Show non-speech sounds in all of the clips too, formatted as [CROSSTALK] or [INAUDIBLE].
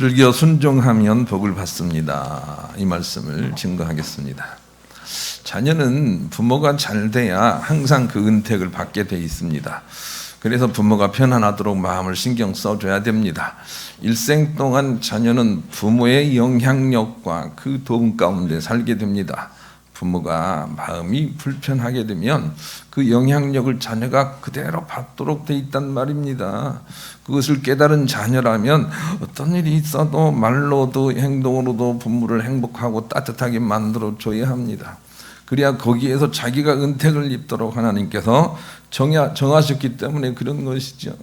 즐겨 순종하면 복을 받습니다. 이 말씀을 증거하겠습니다. 자녀는 부모가 잘 돼야 항상 그 은택을 받게 돼 있습니다. 그래서 부모가 편안하도록 마음을 신경 써줘야 됩니다. 일생 동안 자녀는 부모의 영향력과 그 도움 가운데 살게 됩니다. 부모가 마음이 불편하게 되면 그 영향력을 자녀가 그대로 받도록 돼 있단 말입니다. 그것을 깨달은 자녀라면 어떤 일이 있어도 말로도 행동으로도 부모를 행복하고 따뜻하게 만들어 줘야 합니다. 그래야 거기에서 자기가 은택을 입도록 하나님께서 정하, 정하셨기 때문에 그런 것이죠.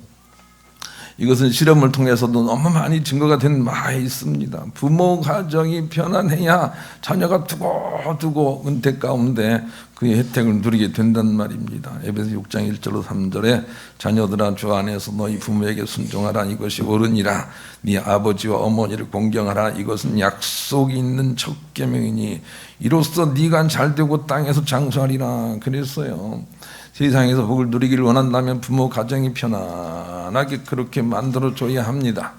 이것은 실험을 통해서도 너무 많이 증거가 된 많이 있습니다. 부모 가정이 편안해야 자녀가 두고두고 은택 가운데 그의 혜택을 누리게 된단 말입니다. 에베소 6장 1절로 3절에 자녀들아 주 안에서 너희 부모에게 순종하라 이것이 옳으니라 네 아버지와 어머니를 공경하라 이것은 약속이 있는 첫 계명이니 이로써 네가 잘 되고 땅에서 장수하리라 그랬어요. 세상에서 복을 누리기를 원한다면 부모 가정이 편안하게 그렇게 만들어 줘야 합니다.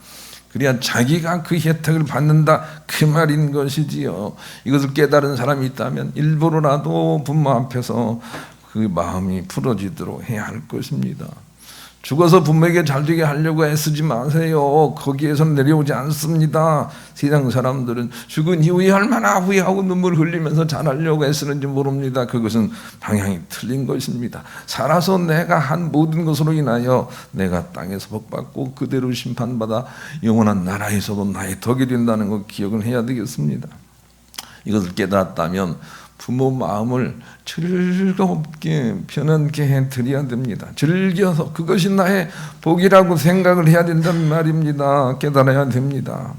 그래야 자기가 그 혜택을 받는다 그 말인 것이지요. 이것을 깨달은 사람이 있다면 일부러라도 부모 앞에서 그 마음이 풀어지도록 해야 할 것입니다. 죽어서 부모에게 잘 되게 하려고 애쓰지 마세요. 거기에서 내려오지 않습니다. 세상 사람들은 죽은 이후에 얼마나 후회하고 눈물 흘리면서 잘하려고 애쓰는지 모릅니다. 그것은 방향이 틀린 것입니다. 살아서 내가 한 모든 것으로 인하여 내가 땅에서 복받고 그대로 심판받아 영원한 나라에서도 나의 덕이 된다는 것 기억을 해야 되겠습니다. 이것을 깨달았다면 부모 마음을 즐겁게 편안케 해 드려야 됩니다. 즐겨서 그것이 나의 복이라고 생각을 해야 된다는 말입니다. 깨달아야 됩니다.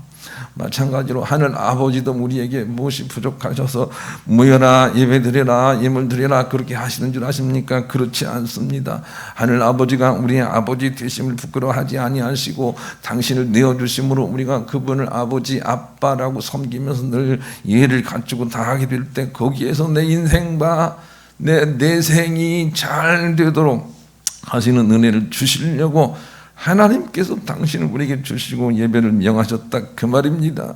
마찬가지로 하늘 아버지도 우리에게 무엇이 부족하셔서 모여라 예배 드려라 예물 드려라 그렇게 하시는 줄 아십니까? 그렇지 않습니다. 하늘 아버지가 우리의 아버지 되심을 부끄러워하지 아니하시고 당신을 내어 주심으로 우리가 그분을 아버지 아빠라고 섬기면서 늘 예를 갖추고 다하게 될 때 거기에서 내 인생과 내 내생이 잘 되도록 하시는 은혜를 주시려고 하나님께서 당신을 우리에게 주시고 예배를 명하셨다 그 말입니다.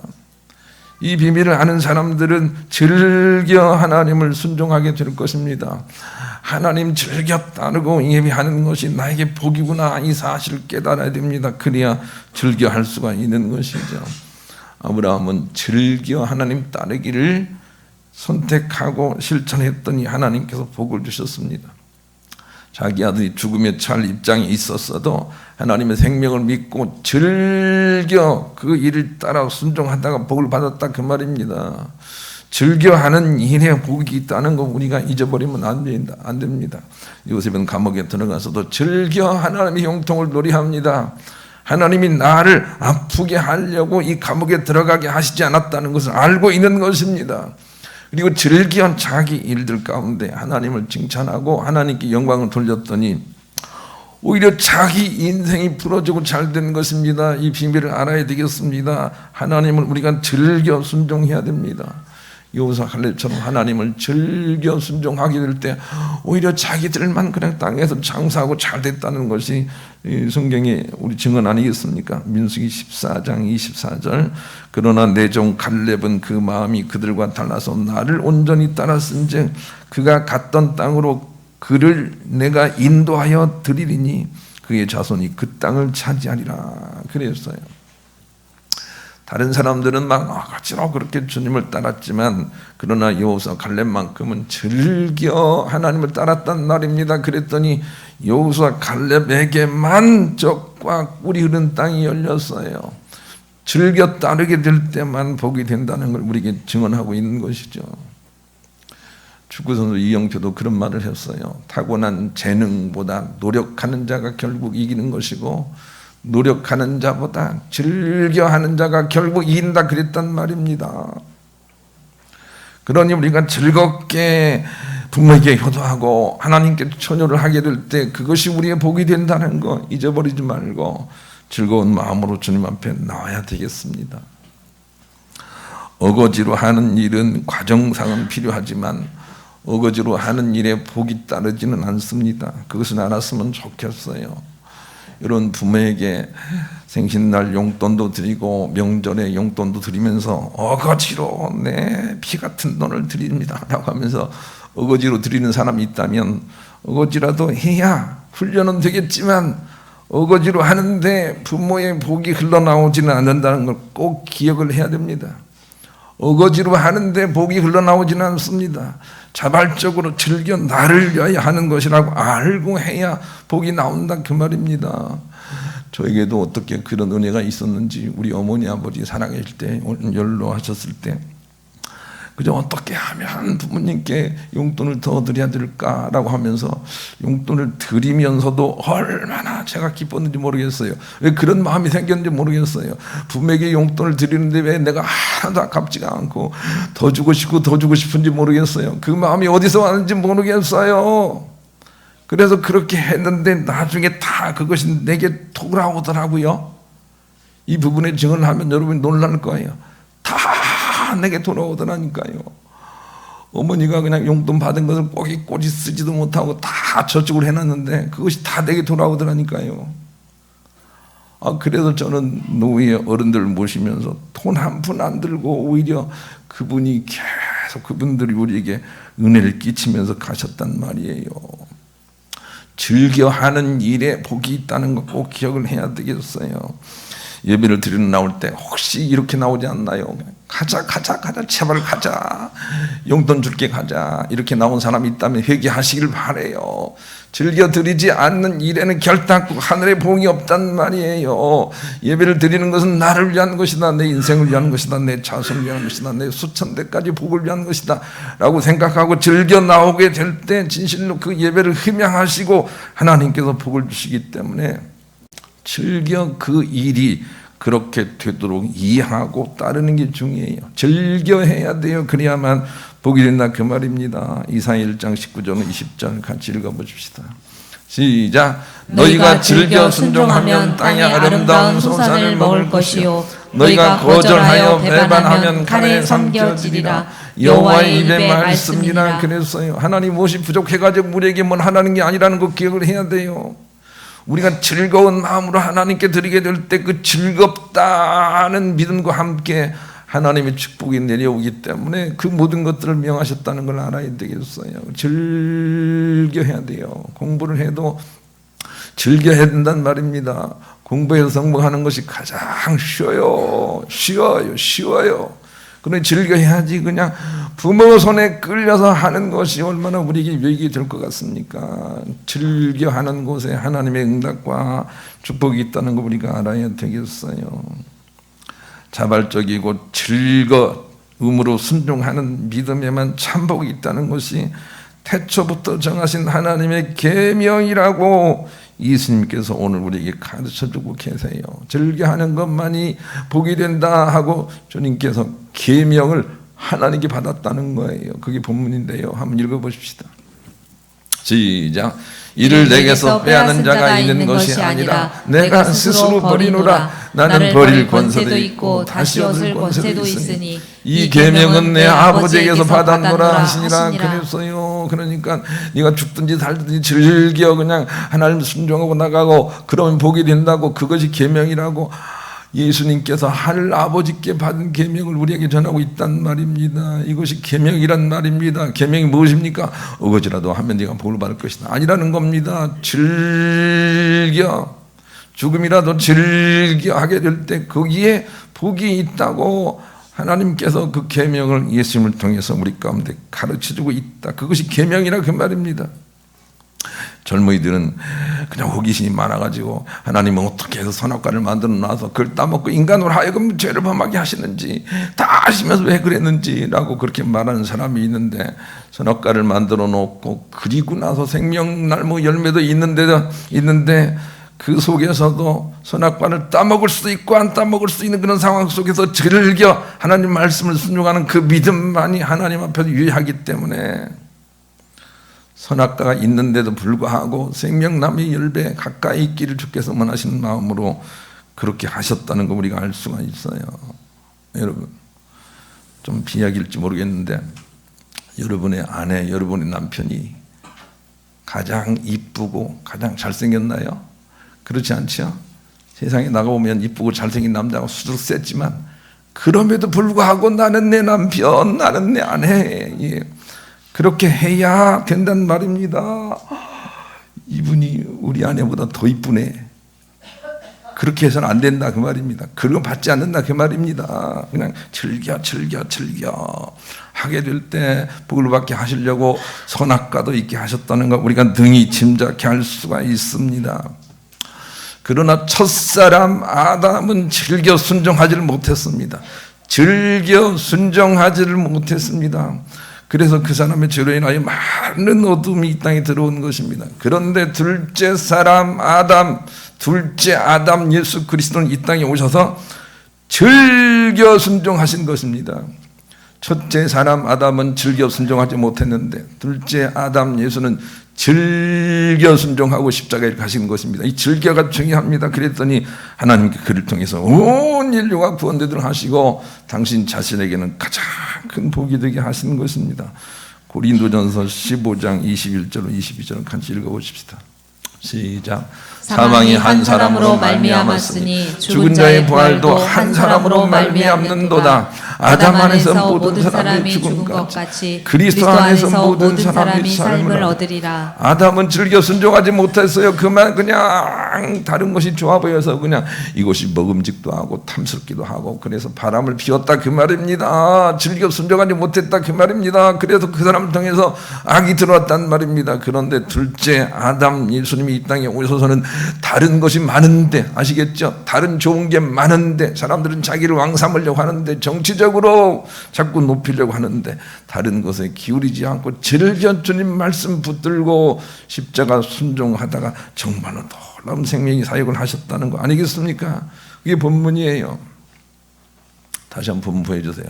이 비밀을 아는 사람들은 즐겨 하나님을 순종하게 될 것입니다. 하나님 즐겨 따르고 예배하는 것이 나에게 복이구나 이 사실을 깨달아야 됩니다. 그래야 즐겨 할 수가 있는 것이죠. 아브라함은 즐겨 하나님 따르기를 선택하고 실천했더니 하나님께서 복을 주셨습니다. 자기 아들이 죽음에 처할 입장에 있었어도 하나님의 생명을 믿고 즐겨 그 일을 따라 순종하다가 복을 받았다 그 말입니다. 즐겨하는 일에 복이 있다는 거 우리가 잊어버리면 안 됩니다. 안 됩니다. 요셉은 감옥에 들어가서도 즐겨 하나님의 형통을 노래합니다. 하나님이 나를 아프게 하려고 이 감옥에 들어가게 하시지 않았다는 것을 알고 있는 것입니다. 그리고 즐겨 자기 일들 가운데 하나님을 칭찬하고 하나님께 영광을 돌렸더니 오히려 자기 인생이 부러지고 잘 된 것입니다. 이 비밀을 알아야 되겠습니다. 하나님을 우리가 즐겨 순종해야 됩니다. 여호사 갈렙처럼 하나님을 즐겨 순종하게 될 때 오히려 자기들만 그냥 땅에서 장사하고 잘 됐다는 것이 성경의 우리 증언 아니겠습니까? 민수기 14장 24절 그러나 내 종 갈렙은 그 마음이 그들과 달라서 나를 온전히 따랐은즉 그가 갔던 땅으로 그를 내가 인도하여 드리리니 그의 자손이 그 땅을 차지하리라 그랬어요. 다른 사람들은 막 어거지로 그렇게 주님을 따랐지만 그러나 여호수아 갈렙만큼은 즐겨 하나님을 따랐단 말입니다. 그랬더니 여호수아 갈렙에게만 적과 꿀이 흐른 땅이 열렸어요. 즐겨 따르게 될 때만 복이 된다는 걸 우리에게 증언하고 있는 것이죠. 축구 선수 이영표도 그런 말을 했어요. 타고난 재능보다 노력하는 자가 결국 이기는 것이고 노력하는 자보다 즐겨하는 자가 결국 이긴다 그랬단 말입니다. 그러니 우리가 즐겁게 부모에게 효도하고 하나님께 처녀를 하게 될 때 그것이 우리의 복이 된다는 거 잊어버리지 말고 즐거운 마음으로 주님 앞에 나와야 되겠습니다. 어거지로 하는 일은 과정상은 필요하지만 어거지로 하는 일에 복이 따르지는 않습니다. 그것은 알았으면 좋겠어요. 이런 부모에게 생신날 용돈도 드리고 명절에 용돈도 드리면서 어거지로 내 피 같은 돈을 드립니다라고 [LAUGHS] 하면서 어거지로 드리는 사람이 있다면 어거지라도 해야 훈련은 되겠지만 어거지로 하는데 부모의 복이 흘러나오지는 않는다는 걸 꼭 기억을 해야 됩니다. 어거지로 하는데 복이 흘러나오지는 않습니다. 자발적으로 즐겨 나를 위하여 하는 것이라고 알고 해야 복이 나온다 그 말입니다. 저에게도 어떻게 그런 은혜가 있었는지 우리 어머니 아버지 살아계실 때 연로하셨을 때 그저 어떻게 하면 부모님께 용돈을 더 드려야 될까라고 하면서 용돈을 드리면서도 얼마나 제가 기뻤는지 모르겠어요. 왜 그런 마음이 생겼는지 모르겠어요. 부모에게 용돈을 드리는데 왜 내가 하나도 아깝지가 않고 더 주고 싶고 더 주고 싶은지 모르겠어요. 그 마음이 어디서 왔는지 모르겠어요. 그래서 그렇게 했는데 나중에 다 그것이 내게 돌아오더라고요. 이 부분에 증언을 하면 여러분이 놀랄 거예요. 다 내게 돌아오더라니까요. 어머니가 그냥 용돈 받은 것을 꼬기 꼬지 쓰지도 못하고 다 저축을 해놨는데 그것이 다 내게 돌아오더라니까요. 아, 그래서 저는 노후의 어른들 모시면서 돈 한 푼 안 들고 오히려 그분이 계속 그분들이 우리에게 은혜를 끼치면서 가셨단 말이에요. 즐겨 하는 일에 복이 있다는 거 꼭 기억을 해야 되겠어요. 예배를 드리러 나올 때 혹시 이렇게 나오지 않나요? 가자 가자 가자 제발 가자 용돈 줄게 가자 이렇게 나온 사람이 있다면 회개하시길 바래요. 즐겨 드리지 않는 일에는 결단코 하늘의 복이 없단 말이에요. 예배를 드리는 것은 나를 위한 것이다. 내 인생을 위한 것이다. 내 자손을 위한 것이다. 내 수천 대까지 복을 위한 것이다. 라고 생각하고 즐겨 나오게 될 때 진실로 그 예배를 흠양하시고 하나님께서 복을 주시기 때문에 즐겨 그 일이 그렇게 되도록 이해하고 따르는 게 중요해요. 즐겨 해야 돼요. 그래야만 복이 된다 그 말입니다. 이사야 1장 19절 20절 같이 읽어 보십시다. 시작. 너희가 즐겨 순종하면 땅의 아름다운 소산을 먹을 것이요 너희가 거절하여 배반하면 칼에 삼겨지리라. 여호와의 입의 말씀이라 그랬어요. 하나님 무엇이 부족해가지고 우리에게 뭘 하라는 게 아니라는 거 기억을 해야 돼요. 우리가 즐거운 마음으로 하나님께 드리게 될 때 그 즐겁다는 믿음과 함께 하나님의 축복이 내려오기 때문에 그 모든 것들을 명하셨다는 걸 알아야 되겠어요. 즐겨 해야 돼요. 공부를 해도 즐겨 해야 된단 말입니다. 공부해서 성공하는 것이 가장 쉬워요. 쉬워요. 쉬워요. 그러니 즐겨 해야지 그냥 부모 손에 끌려서 하는 것이 얼마나 우리에게 유익이 될 것 같습니까? 즐겨 하는 곳에 하나님의 응답과 축복이 있다는 거 우리가 알아야 되겠어요. 자발적이고 즐거움으로 순종하는 믿음에만 참복이 있다는 것이 태초부터 정하신 하나님의 계명이라고 예수님께서 오늘 우리에게 가르쳐 주고 계세요. 즐겨하는 것만이 복이 된다 하고 주님께서 계명을 하나님께 받았다는 거예요. 그게 본문인데요. 한번 읽어 보십시다. 시작. 이를 내게서 빼앗는 자가 있는 것이 아니라 내가 스스로 버리노라. 나는 버릴 권세도 있고 다시 얻을 권세도 있으니 이 계명은 내 아버지에게서 받았노라 하시니라 그랬어요. 그러니까 네가 죽든지 살든지 즐겨 그냥 하나님 순종하고 나가고 그러면 복이 된다고 그것이 계명이라고 예수님께서 하늘 아버지께 받은 계명을 우리에게 전하고 있단 말입니다. 이것이 계명이란 말입니다. 계명이 무엇입니까? 어거지라도 하면 네가 복을 받을 것이다. 아니라는 겁니다. 즐겨 죽음이라도 즐겨 하게 될 때 거기에 복이 있다고 하나님께서 그 계명을 예수님을 통해서 우리 가운데 가르쳐 주고 있다. 그것이 계명이라 그 말입니다. 젊은이들은 그냥 호기심이 많아가지고 하나님은 어떻게 해서 선악과를 만들어 놔서 그걸 따먹고 인간으로 하여금 죄를 범하게 하시는지 다 아시면서 왜 그랬는지라고 그렇게 말하는 사람이 있는데 선악과를 만들어 놓고 그리고 나서 생명나무 열매도 있는데 있는데 그 속에서도 선악과를 따먹을 수도 있고 안 따먹을 수 있는 그런 상황 속에서 즐겨 하나님 말씀을 순종하는 그 믿음만이 하나님 앞에서 유의하기 때문에 선악과가 있는데도 불구하고 생명나무의 열배 가까이 있기를 주께서 원하시는 마음으로 그렇게 하셨다는 거 우리가 알 수가 있어요. 여러분 좀 비약일지 모르겠는데 여러분의 아내, 여러분의 남편이 가장 이쁘고 가장 잘생겼나요? 그렇지 않죠? 세상에 나가보면 이쁘고 잘생긴 남자가 수두룩 셌지만 그럼에도 불구하고 나는 내 남편, 나는 내 아내 예. 그렇게 해야 된단 말입니다. 이분이 우리 아내보다 더 이쁘네. 그렇게 해서는 안 된다 그 말입니다. 그런 거 받지 않는다 그 말입니다. 그냥 즐겨 즐겨 즐겨 하게 될 때 복을 받게 하시려고 선악과도 있게 하셨다는 거 우리가 능히 짐작해 할 수가 있습니다. 그러나 첫사람 아담은 즐겨 순종하지를 못했습니다. 즐겨 순종하지를 못했습니다. 그래서 그 사람의 죄로 인하여 많은 어둠이 이 땅에 들어온 것입니다. 그런데 둘째 사람 아담, 둘째 아담 예수 그리스도는 이 땅에 오셔서 즐겨 순종하신 것입니다. 첫째 사람 아담은 즐겨 순종하지 못했는데 둘째 아담 예수는 즐겨 순종하고 십자가에 가신 것입니다. 이 즐겨가 중요합니다. 그랬더니 하나님께 그를 통해서 온 인류가 구원되도록 하시고 당신 자신에게는 가장 큰 복이 되게 하시는 것입니다. 고린도전서 15장 21절 22절 같이 읽어보십시다. 시작. 사망이 한 사람으로 말미암았으니 죽은 자의 부활도 한 사람으로 말미암는도다. 아담 안에서 모든 사람이 죽은 것 같이 그리스도 안에서 모든 사람이 삶을 얻으리라. 아담은 즐겨 순종하지 못했어요. 그만 그냥 다른 것이 좋아 보여서 그냥 이것이 먹음직도 하고 탐스럽기도 하고 그래서 바람을 피웠다 그 말입니다. 즐겨 순종하지 못했다 그 말입니다. 그래서 그 사람을 통해서 악이 들어왔단 말입니다. 그런데 둘째 아담 예수님이 이 땅에 오셔서는 다른 것이 많은데 아시겠죠? 다른 좋은 게 많은데 사람들은 자기를 왕 삼으려고 하는데 정치적 으로 자꾸 높이려고 하는데 다른 것에 기울이지 않고 즐겨 주님 말씀 붙들고 십자가 순종하다가 정말로 놀라운 생명이 사역을 하셨다는 거 아니겠습니까? 그게 본문이에요. 다시 한번 본부해 주세요.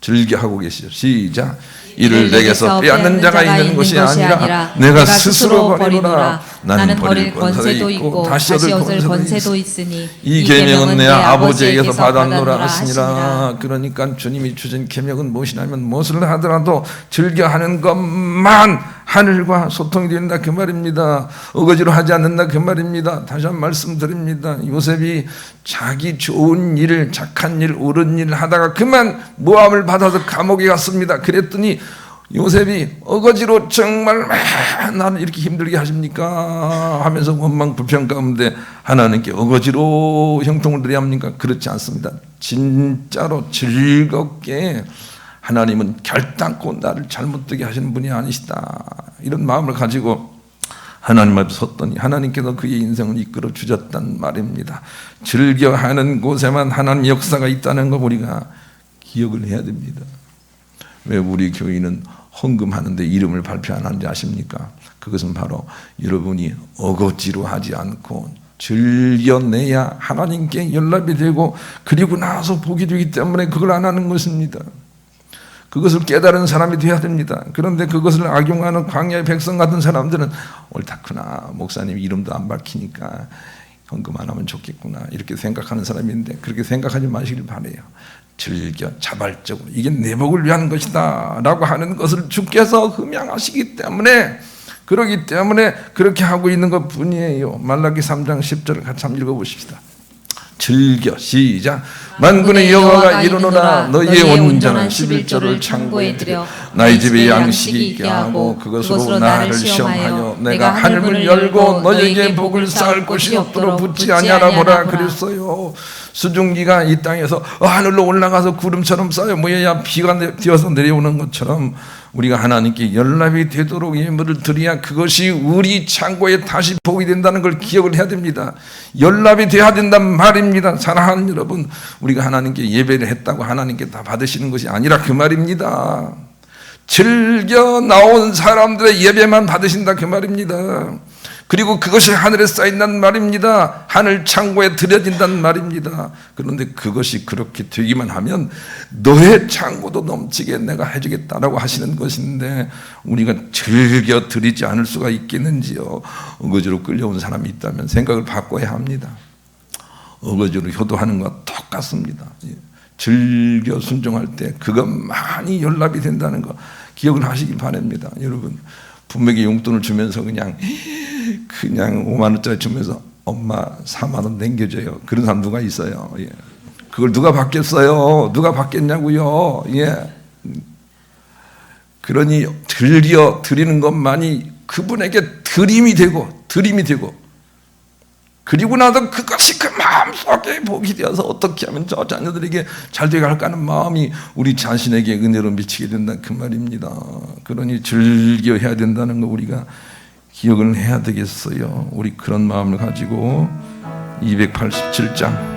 즐겨 하고 계시죠. 시작. 이를 내게서 빼앗는 자가 있는 것이 아니라 내가 스스로 버리노라. 나는 버릴 권세도 있고 다시 얻을 권세도 있으니 이 계명은 내 아버지에게서 받았노라 하시니라. 그러니까 주님이 주신 계명은 무엇이냐면 무엇을 하더라도 즐겨 하는 것만 하늘과 소통이 된다 그 말입니다. 어거지로 하지 않는다 그 말입니다. 다시 한번 말씀드립니다. 요셉이 자기 좋은 일, 착한 일, 옳은 일 하다가 그만 모함을 받아서 감옥에 갔습니다. 그랬더니 요셉이 어거지로 정말 나는 이렇게 힘들게 하십니까? 하면서 원망 불평 가운데 하나님께 어거지로 형통을 드려야 합니까? 그렇지 않습니다. 진짜로 즐겁게 하나님은 결단코 나를 잘못되게 하시는 분이 아니시다. 이런 마음을 가지고 하나님 앞에 섰더니 하나님께서 그의 인생을 이끌어 주셨단 말입니다. 즐겨하는 곳에만 하나님 역사가 있다는 거 우리가 기억을 해야 됩니다. 왜 우리 교인은 헌금하는데 이름을 발표 안 하는지 아십니까? 그것은 바로 여러분이 어거지로 하지 않고 즐겨내야 하나님께 연락이 되고 그리고 나서 복이 되기 때문에 그걸 안 하는 것입니다. 그것을 깨달은 사람이 되어야 됩니다. 그런데 그것을 악용하는 광야의 백성 같은 사람들은 옳다구나. 목사님 이름도 안 밝히니까 헌금 안 하면 좋겠구나. 이렇게 생각하는 사람인데 그렇게 생각하지 마시길 바래요. 즐겨 자발적으로 이게 내 복을 위한 것이다 라고 하는 것을 주께서 흠양하시기 때문에 그러기 때문에 그렇게 하고 있는 것 뿐이에요. 말라기 3장 10절을 같이 한번 읽어보십시다. 즐겨 시작. 만군의 여호와가 이르노라 너희의 온전한 11조를 창고에 들여 나의 집에 양식이 있게 하고 그것으로 나를 시험하여 내가 하늘을 열고 너희에게 복을 쌓을 곳이 없도록 붙지 아니하라 보라. 그랬어요 수증기가 이 땅에서 하늘로 올라가서 구름처럼 쌓여 모여야 비가 되어서 내려오는 것처럼 우리가 하나님께 연락이 되도록 예물을 드려야 그것이 우리 창고에 다시 복이 된다는 걸 기억을 해야 됩니다. 연락이 돼야 된단 말입니다. 사랑하는 여러분, 우리가 하나님께 예배를 했다고 하나님께 다 받으시는 것이 아니라 그 말입니다. 즐겨 나온 사람들의 예배만 받으신다 그 말입니다. 그리고 그것이 하늘에 쌓인단 말입니다. 하늘 창고에 들여진단 말입니다. 그런데 그것이 그렇게 되기만 하면 너의 창고도 넘치게 내가 해주겠다라고 하시는 것인데 우리가 즐겨 드리지 않을 수가 있겠는지요. 어거지로 끌려온 사람이 있다면 생각을 바꿔야 합니다. 어거지로 효도하는 것 똑같습니다. 예. 즐겨 순종할 때 그것 많이 연락이 된다는 거 기억을 하시기 바랍니다. 여러분 분명히 용돈을 주면서 그냥 그냥 5만 원짜리 주면서 엄마 4만 원 남겨줘요. 그런 사람 누가 있어요? 예. 그걸 누가 받겠어요? 누가 받겠냐고요? 예. 그러니 들려 드리는 것만이 그분에게 드림이 되고 드림이 되고 그리고 나서 그것이 그 마음속에 복이 되어서 어떻게 하면 저 자녀들에게 잘 되갈까 하는 마음이 우리 자신에게 은혜로 미치게 된다 그 말입니다. 그러니 즐겨 해야 된다는 거 우리가 기억을 해야 되겠어요. 우리 그런 마음을 가지고 287장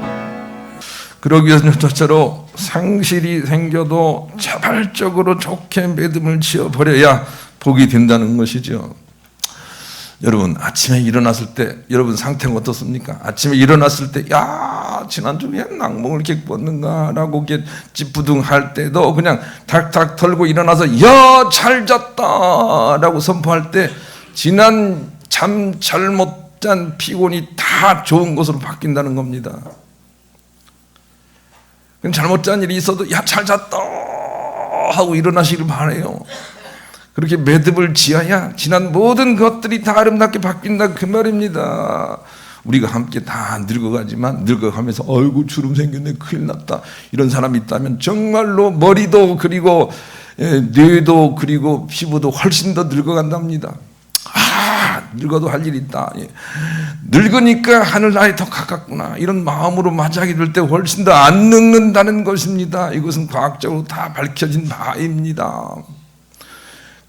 그러기 위해서는 저처럼 상실이 생겨도 자발적으로 좋게 믿음을 지어버려야 복이 된다는 것이죠. 여러분 아침에 일어났을 때 여러분 상태가 어떻습니까? 아침에 일어났을 때 야 지난주에 낙몽을 이렇게 뻗는가라고 이렇게 찌뿌둥 할 때도 그냥 탁탁 털고 일어나서 야 잘 잤다라고 선포할 때 지난 잠 잘못 잔 피곤이 다 좋은 것으로 바뀐다는 겁니다. 잘못 잔 일이 있어도 야 잘 잤다 하고 일어나시길 바래요. 그렇게 매듭을 지어야 지난 모든 것들이 다 아름답게 바뀐다 그 말입니다. 우리가 함께 다 늙어가지만 늙어가면서 어이구 주름 생겼네 큰일 났다 이런 사람이 있다면 정말로 머리도 그리고 예, 뇌도 그리고 피부도 훨씬 더 늙어간답니다. 아 늙어도 할 일이 있다. 예. 늙으니까 하늘 나에 더 가깝구나 이런 마음으로 맞이하게 될 때 훨씬 더 안 늙는다는 것입니다. 이것은 과학적으로 다 밝혀진 바입니다.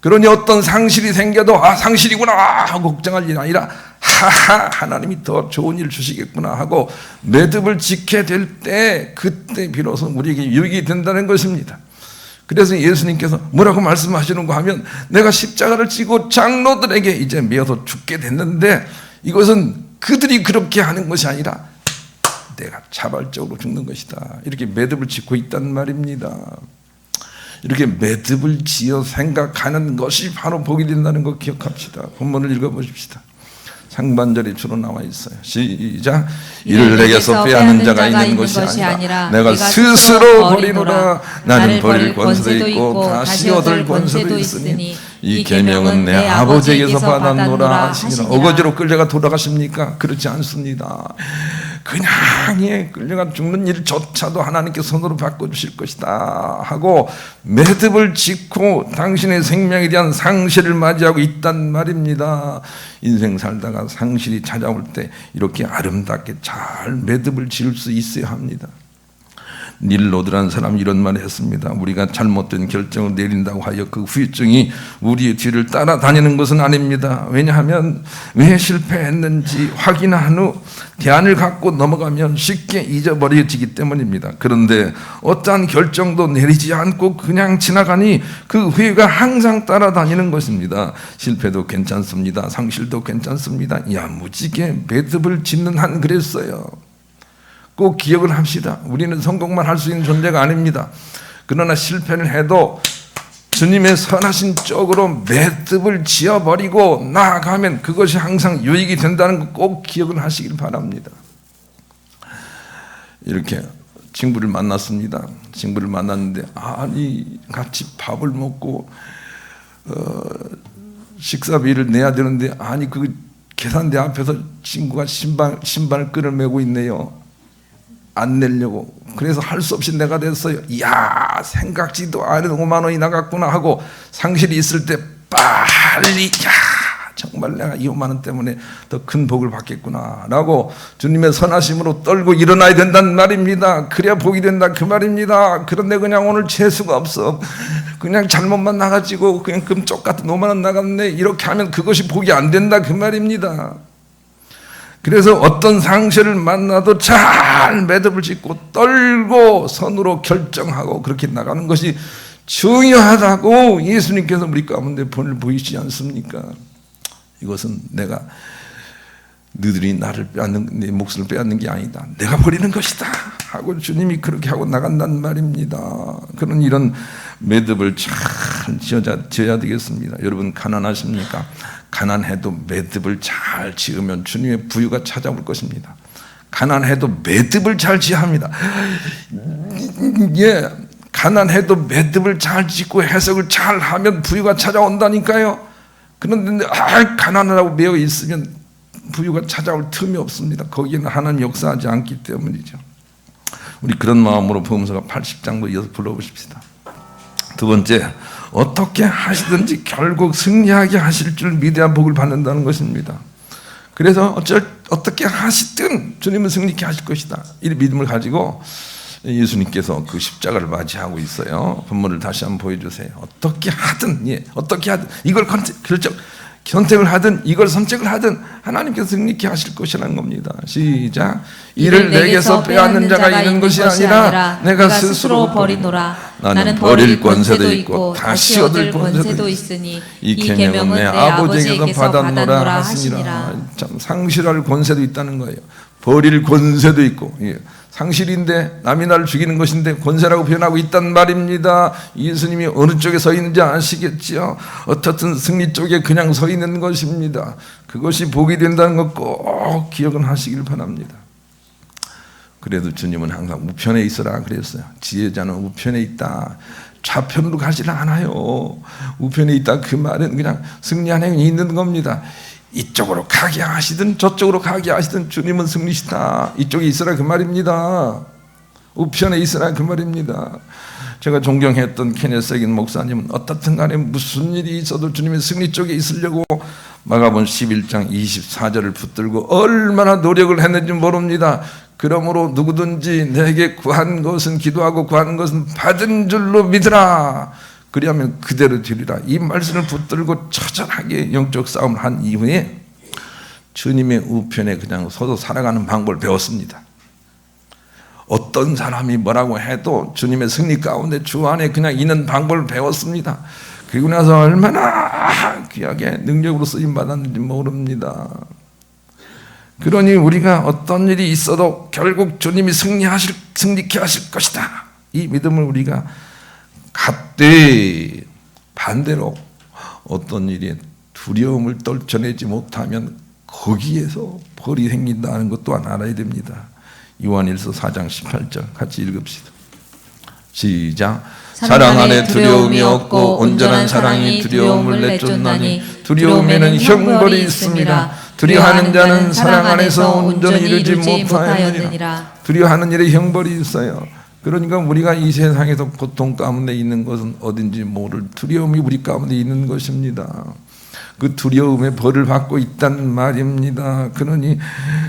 그러니 어떤 상실이 생겨도 아 상실이구나 하고 걱정할 일이 아니라 하하 하나님이 더 좋은 일 주시겠구나 하고 매듭을 지게 될때 그때 비로소 우리에게 유익이 된다는 것입니다. 그래서 예수님께서 뭐라고 말씀하시는가 하면 내가 십자가를 지고 장로들에게 이제 매어서 죽게 됐는데 이것은 그들이 그렇게 하는 것이 아니라 내가 자발적으로 죽는 것이다. 이렇게 매듭을 짓고 있단 말입니다. 이렇게 매듭을 지어 생각하는 것이 바로 복이 된다는 거 기억합시다. 본문을 읽어보십시다. 상반절이 주로 나와 있어요. 시작. 이를 내게서 빼앗는 자가 있는 것이 아니라 내가 스스로 버리노라. 나는 버릴 권세도 있고 다시 얻을 권세도 있으니 이 계명은 내 아버지에게서 받았노라 하시니라. 어거지로 끌려가 돌아가십니까? 그렇지 않습니다. 그냥 예, 끌려가 죽는 일조차도 하나님께 손으로 바꿔주실 것이다 하고 매듭을 짓고 당신의 생명에 대한 상실을 맞이하고 있단 말입니다. 인생 살다가 상실이 찾아올 때 이렇게 아름답게 잘 매듭을 지을 수 있어야 합니다. 닐로드라는 사람이 이런 말을 했습니다. 우리가 잘못된 결정을 내린다고 하여 그 후유증이 우리의 뒤를 따라다니는 것은 아닙니다. 왜냐하면 왜 실패했는지 확인한 후 대안을 갖고 넘어가면 쉽게 잊어버려지기 때문입니다. 그런데 어떠한 결정도 내리지 않고 그냥 지나가니 그 후회가 항상 따라다니는 것입니다. 실패도 괜찮습니다. 상실도 괜찮습니다. 야무지게 매듭을 짓는 한 그랬어요. 꼭 기억을 합시다. 우리는 성공만 할 수 있는 존재가 아닙니다. 그러나 실패를 해도 주님의 선하신 쪽으로 매듭을 지어버리고 나아가면 그것이 항상 유익이 된다는 거 꼭 기억을 하시길 바랍니다. 이렇게 친구를 만났습니다. 친구를 만났는데 아니 같이 밥을 먹고 어, 식사비를 내야 되는데 아니 그 계산대 앞에서 친구가 신발 신발 끈을 메고 있네요. 안 내려고 그래서 할 수 없이 내가 됐어요. 이야 생각지도 않은 5만 원이 나갔구나 하고 상실이 있을 때 빨리 야 정말 내가 이 5만 원 때문에 더 큰 복을 받겠구나라고 주님의 선하심으로 떨고 일어나야 된다는 말입니다. 그래야 복이 된다 그 말입니다. 그런데 그냥 오늘 재수가 없어. 그냥 잘못만 나가지고 그냥 금쪽 같은 5만 원 나갔네 이렇게 하면 그것이 복이 안 된다 그 말입니다. 그래서 어떤 상실을 만나도 잘 매듭을 짓고 떨고 선으로 결정하고 그렇게 나가는 것이 중요하다고 예수님께서 우리 가운데 본을 보이지 않습니까? 이것은 내가 너들이 나를 빼앗는 내 몫을 빼앗는 게 아니다. 내가 버리는 것이다. 하고 주님이 그렇게 하고 나간다는 말입니다. 그런 이런 매듭을 잘 지어야 되겠습니다. 여러분 가난하십니까? 가난해도 매듭을 잘 지으면 주님의 부유가 찾아올 것입니다. 가난해도 매듭을 잘 지어야 합니다. 예, 가난해도 매듭을 잘 짓고 해석을 잘 하면 부유가 찾아온다니까요. 그런데 아, 가난하다고 매여 있으면 부유가 찾아올 틈이 없습니다. 거기에는 하나님 역사하지 않기 때문이죠. 우리 그런 마음으로 보험서가 80장도 이어서 불러보십시다. 두 번째, 어떻게 하시든지 결국 승리하게 하실 줄 믿어야 복을 받는다는 것입니다. 그래서 어쩔 어떻게 하시든 주님은 승리케 하실 것이다. 이 믿음을 가지고 예수님께서 그 십자가를 맞이하고 있어요. 본문을 다시 한번 보여주세요. 어떻게 하든 예, 어떻게 하든 이걸 결정 선택을 하든 이걸 선택을 하든 하나님께서 승리케 하실 것이라는 겁니다. 시작. 이를 내게서 빼앗는 자가 있는 것이 아니라 내가 스스로 버리노라. 나는 버릴 권세도 있고 다시 얻을 권세도 있으니 이 계명은 내 아버지에게서 받았노라 하시니라. 참 상실할 권세도 있다는 거예요. 버릴 권세도 있고 예. 상실인데 남이 나를 죽이는 것인데 권세라고 표현하고 있단 말입니다. 예수님이 어느 쪽에 서 있는지 아시겠지요? 어떻든 승리 쪽에 그냥 서 있는 것입니다. 그것이 복이 된다는 것 꼭 기억은 하시길 바랍니다. 그래도 주님은 항상 우편에 있어라 그랬어요. 지혜자는 우편에 있다. 좌편으로 가지 않아요. 우편에 있다 그 말은 그냥 승리한 행위 있는 겁니다. 이쪽으로 가게 하시든 저쪽으로 가게 하시든 주님은 승리시다. 이쪽에 있으라 그 말입니다. 우편에 있으라 그 말입니다. 제가 존경했던 케네스긴 목사님은 어떻든 간에 무슨 일이 있어도 주님의 승리 쪽에 있으려고 마가본 11장 24절을 붙들고 얼마나 노력을 했는지 모릅니다. 그러므로 누구든지 내게 구한 것은 기도하고 구하는 것은 받은 줄로 믿으라. 그리하면 그대로 되리라. 이 말씀을 붙들고 처절하게 영적 싸움을 한 이후에 주님의 우편에 그냥 서서 살아가는 방법을 배웠습니다. 어떤 사람이 뭐라고 해도 주님의 승리 가운데 주 안에 그냥 있는 방법을 배웠습니다. 그리고 나서 얼마나 귀하게 능력으로 쓰임 받았는지 모릅니다. 그러니 우리가 어떤 일이 있어도 결국 주님이 승리하실 승리케 하실 것이다. 이 믿음을 우리가 갖되 반대로 어떤 일에 두려움을 떨쳐내지 못하면 거기에서 벌이 생긴다는 것 또한 알아야 됩니다. 요한일서 4장 18절 같이 읽읍시다. 시작. 사랑 안에 두려움이 없고 온전한 사랑이 두려움을 내쫓나니 두려움에는 형벌이 있습니다. 두려워하는 자는 사랑 안에서 온전히 이르지 못하였느니라. 두려워하는 일에 형벌이 있어요. 그러니까 우리가 이 세상에서 고통 가운데 있는 것은 어딘지 모를 두려움이 우리 가운데 있는 것입니다. 그 두려움에 벌을 받고 있단 말입니다. 그러니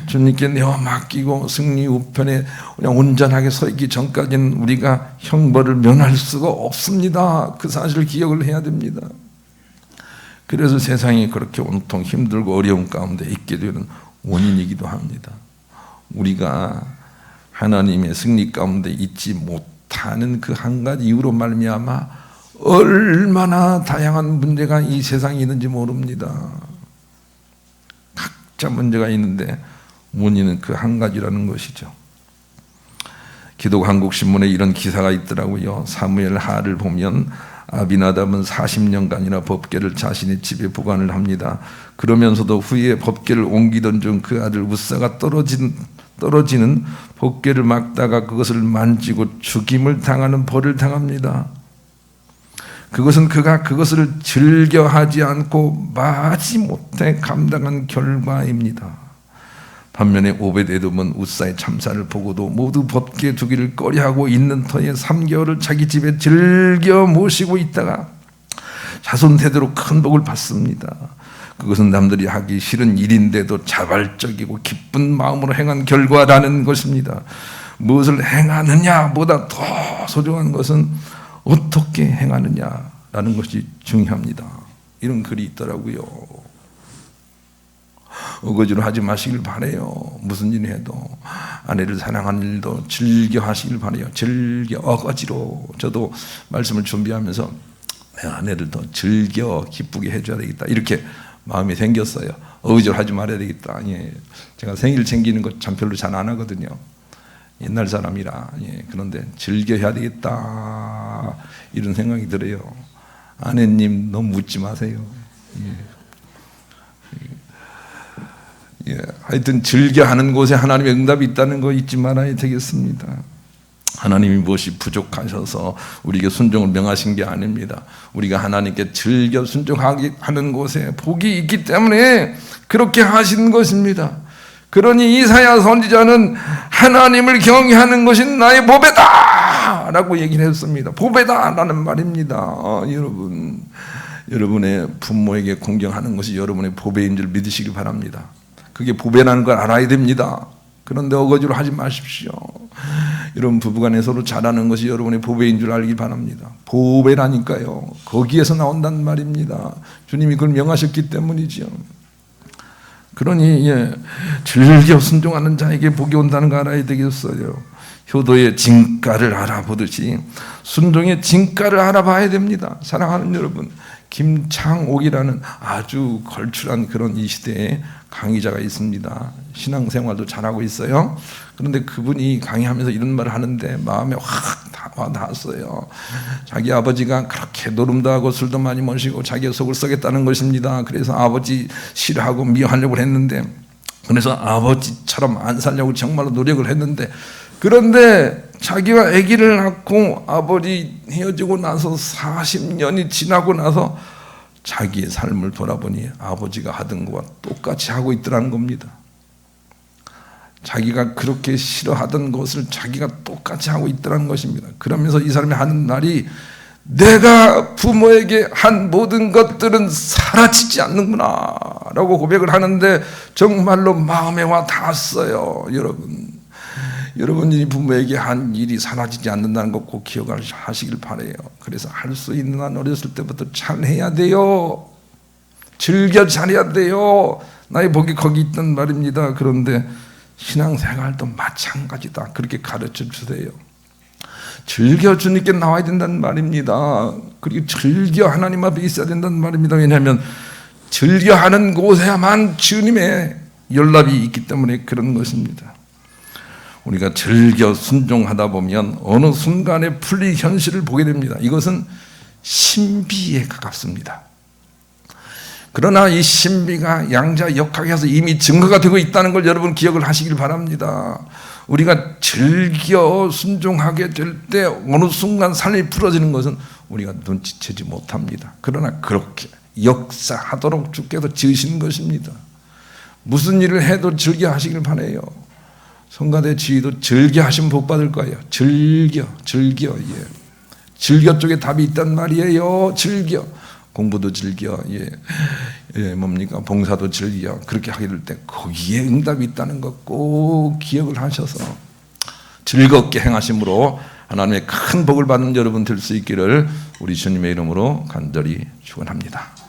주님께 내어 맡기고 승리 우편에 그냥 온전하게 서 있기 전까지는 우리가 형벌을 면할 수가 없습니다. 그 사실을 기억을 해야 됩니다. 그래서 세상이 그렇게 온통 힘들고 어려운 가운데 있게 되는 원인이기도 합니다. 우리가 하나님의 승리 가운데 있지 못하는 그 한 가지 이유로 말미암아 얼마나 다양한 문제가 이 세상에 있는지 모릅니다. 각자 문제가 있는데 원인은 그 한 가지라는 것이죠. 기독 한국 신문에 이런 기사가 있더라고요. 사무엘 하를 보면 아비나답은 40년간이나 법궤를 자신의 집에 보관을 합니다. 그러면서도 후에 법궤를 옮기던 중 그 아들 우사가 떨어진 떨어지는 법궤를 막다가 그것을 만지고 죽임을 당하는 벌을 당합니다. 그것은 그가 그것을 즐겨하지 않고 마지 못해 감당한 결과입니다. 반면에 오베데돔은 우사의 참사를 보고도 모두 법계 두기를 꺼려하고 있는 터에 3개월을 자기 집에 즐겨 모시고 있다가 자손 대대로 큰 복을 받습니다. 그것은 남들이 하기 싫은 일인데도 자발적이고 기쁜 마음으로 행한 결과라는 것입니다. 무엇을 행하느냐보다 더 소중한 것은 어떻게 행하느냐라는 것이 중요합니다. 이런 글이 있더라고요. 어거지로 하지 마시길 바래요. 무슨 일 해도 아내를 사랑하는 일도 즐겨 하시길 바래요. 즐겨 어거지로 저도 말씀을 준비하면서 내 아내를 더 즐겨 기쁘게 해줘야 되겠다 이렇게 마음이 생겼어요. 어거지로 하지 말아야 되겠다. 예. 제가 생일 챙기는 것 참 별로 잘 안 하거든요. 옛날 사람이라 예. 그런데 즐겨 해야 되겠다 이런 생각이 들어요. 아내님 너무 웃지 마세요. 예. 예, 하여튼 즐겨 하는 곳에 하나님의 응답이 있다는 거 잊지 말아야 되겠습니다. 하나님이 무엇이 부족하셔서 우리에게 순종을 명하신 게 아닙니다. 우리가 하나님께 즐겨 순종하기 하는 곳에 복이 있기 때문에 그렇게 하신 것입니다. 그러니 이사야 선지자는 하나님을 경외하는 것이 나의 보배다 라고 얘기를 했습니다. 보배다 라는 말입니다. 어, 여러분, 여러분의 부모에게 공경하는 것이 여러분의 보배인 줄 믿으시기 바랍니다. 그게 보배라는 걸 알아야 됩니다. 그런데 어거지로 하지 마십시오. 여러분 부부간에 서로 잘하는 것이 여러분의 보배인 줄 알기 바랍니다. 보배라니까요. 거기에서 나온다는 말입니다. 주님이 그걸 명하셨기 때문이죠. 그러니 예, 즐겨 순종하는 자에게 복이 온다는 거 알아야 되겠어요. 효도의 진가를 알아보듯이 순종의 진가를 알아봐야 됩니다. 사랑하는 여러분, 김창옥이라는 아주 걸출한 그런 이 시대에 강의자가 있습니다. 신앙생활도 잘하고 있어요. 그런데 그분이 강의하면서 이런 말을 하는데 마음에 확 와닿았어요. 자기 아버지가 그렇게 노름도 하고 술도 많이 마시고 자기의 속을 썩였다는 것입니다. 그래서 아버지 싫어하고 미워하려고 했는데 그래서 아버지처럼 안 살려고 정말로 노력을 했는데 그런데 자기가 아기를 낳고 아버지 헤어지고 나서 40년이 지나고 나서 자기의 삶을 돌아보니 아버지가 하던 것과 똑같이 하고 있더라는 겁니다. 자기가 그렇게 싫어하던 것을 자기가 똑같이 하고 있더라는 것입니다. 그러면서 이 사람이 하는 말이 내가 부모에게 한 모든 것들은 사라지지 않는구나 라고 고백을 하는데 정말로 마음에 와 닿았어요 여러분 여러분이 부모에게 한 일이 사라지지 않는다는 것 꼭 기억하시길 바래요 그래서 할 수 있는 한 어렸을 때부터 잘 해야 돼요 즐겨 잘해야 돼요 나의 복이 거기 있단 말입니다 그런데 신앙생활도 마찬가지다 그렇게 가르쳐 주세요 즐겨 주님께 나와야 된다는 말입니다. 그리고 즐겨 하나님 앞에 있어야 된다는 말입니다. 왜냐하면 즐겨 하는 곳에만 주님의 연락이 있기 때문에 그런 것입니다. 우리가 즐겨 순종하다 보면 어느 순간에 풀리 현실을 보게 됩니다. 이것은 신비에 가깝습니다. 그러나 이 신비가 양자 역학에서 이미 증거가 되고 있다는 걸 여러분 기억을 하시길 바랍니다. 우리가 즐겨 순종하게 될 때 어느 순간 삶이 풀어지는 것은 우리가 눈치채지 못합니다. 그러나 그렇게 역사하도록 주께서 지으신 것입니다. 무슨 일을 해도 즐겨 하시길 바래요. 성가대 지휘도 즐겨 하시면 복 받을 거예요. 즐겨, 즐겨, 예. 즐겨 쪽에 답이 있단 말이에요. 즐겨. 공부도 즐겨, 예, 예, 뭡니까? 봉사도 즐겨. 그렇게 하게 될 때 거기에 응답이 있다는 것 꼭 기억을 하셔서 즐겁게 행하심으로 하나님의 큰 복을 받는 여러분 될 수 있기를 우리 주님의 이름으로 간절히 축원합니다.